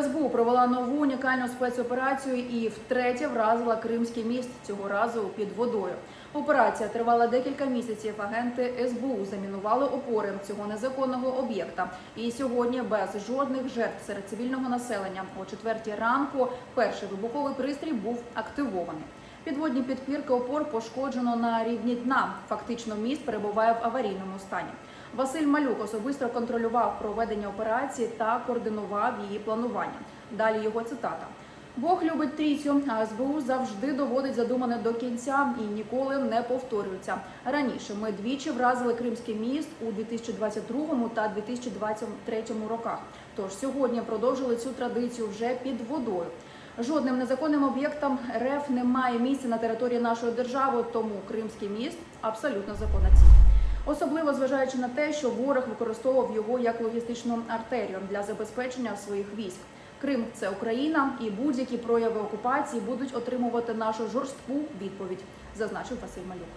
СБУ провела нову унікальну спецоперацію і втретє вразила Кримський міст цього разу під водою. Операція тривала декілька місяців. Агенти СБУ замінували опори цього незаконного об'єкта. І сьогодні без жодних жертв серед цивільного населення о четвертій ранку перший вибуховий пристрій був активований. Підводні підпірки опор пошкоджено на рівні дна. Фактично, міст перебуває в аварійному стані. Василь Малюк особисто контролював проведення операції та координував її планування. Далі його цитата. Бог любить трійцю, а СБУ завжди доводить задумане до кінця і ніколи не повторюється. Раніше ми двічі вразили Кримський міст у 2022 та 2023 роках. Тож сьогодні продовжили цю традицію вже під водою. Жодним незаконним об'єктам РФ немає місця на території нашої держави, тому Кримський міст абсолютно законна ціль. Особливо зважаючи на те, що ворог використовував його як логістичну артерію для забезпечення своїх військ. Крим це Україна, і будь-які прояви окупації будуть отримувати нашу жорстку відповідь, зазначив Василь Малюк.